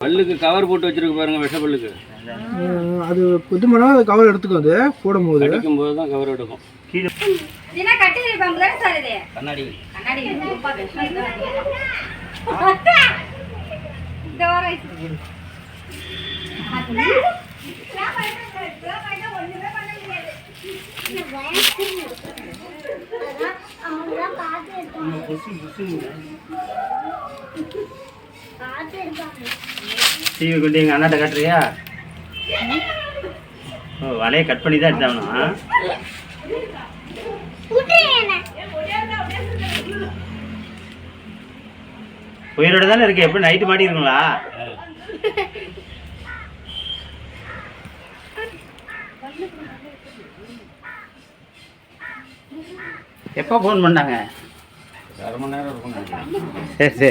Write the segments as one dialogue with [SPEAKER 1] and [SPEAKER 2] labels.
[SPEAKER 1] பல்லுக்கு கவர் போட்டு வச்சிருக்கு பாருங்க விஷ பல்லுக்கு.
[SPEAKER 2] அது பண்ணால் அது கவர் எடுத்துக்கும் அது போடும்போது?
[SPEAKER 1] கடிக்கும் போது தான் கவர் எடுக்கும். கண்ணாடி.
[SPEAKER 3] கண்ணாடி. ரொம்ப விஷம் சார்.
[SPEAKER 4] டிவி கொண்டு எங்கள் அண்ணாட்ட காட்டுறியா? ஓ வலையை கட் பண்ணி தான் எடுத்தாகணும் உயிரோட தானே இருக்கு? எப்படி நைட்டு மாட்டிருங்களா எப்போ ஃபோன் பண்ணாங்க?
[SPEAKER 1] அரை மணி நேரம் இருக்கும் நினைக்கிறேன்.
[SPEAKER 4] சரி.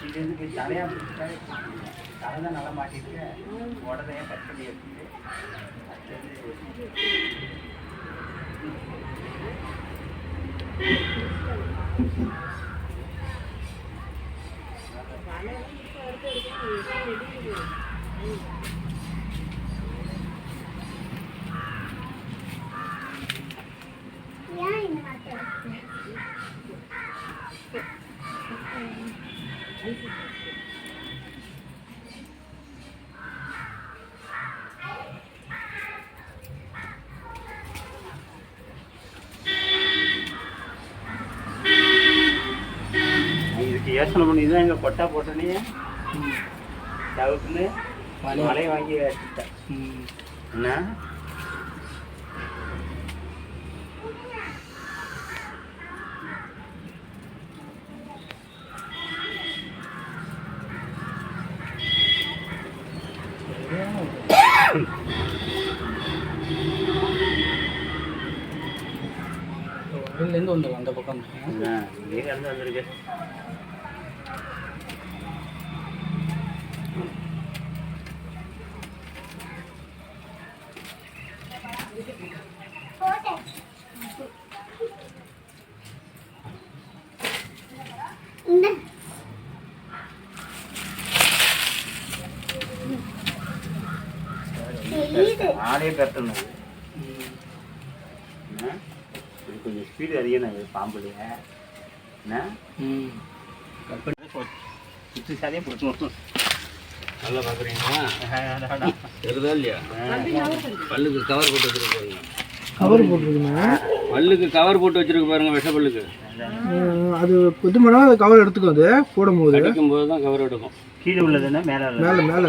[SPEAKER 4] சரி தலையா தலை தான் நல்லா மாட்டிட்டு உடனே கட் பண்ணி எடுத்துட்டு இதுக்கு யோசனை பண்ணி தான் எங்கள் கொட்டா போட்டனே? தவிர்த்துன்னு மலையை வாங்கி வச்சுட்டேன் என்ன?
[SPEAKER 2] இதுலேருந்து வந்துடும் அந்த பக்கம்
[SPEAKER 4] என்ன, இங்கே இருந்து வந்திருக்கு ஆளே கட்டணும். இது கொஞ்சம் ஸ்பீடு அதிகம் இது பாம்புலையே. என்ன? சுற்றி சாதியே போட்டணும்
[SPEAKER 1] நல்லா பார்க்குறீங்களா தெரியுதா இல்லையா? பல்லுக்கு கவர் போட்டு வச்சிருக்கு பாருங்க
[SPEAKER 2] கவர் போட்டிருக்குண்ணா
[SPEAKER 1] பல்லுக்கு கவர் போட்டு வச்சிருக்கு பாருங்க விஷ பல்லுக்கு.
[SPEAKER 2] அது இது கவர் எடுத்துக்கும் அது போடும்போது.
[SPEAKER 1] கடிக்கும் போது தான் கவர் எடுக்கும்.
[SPEAKER 4] கீழே உள்ளதுன்னா மேலே
[SPEAKER 2] மேலே மேலே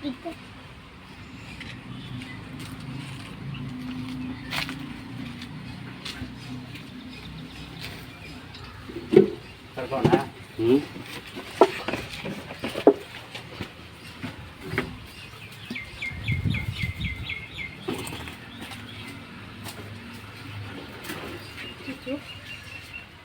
[SPEAKER 2] Pica.
[SPEAKER 4] Carbonar.
[SPEAKER 1] Hum.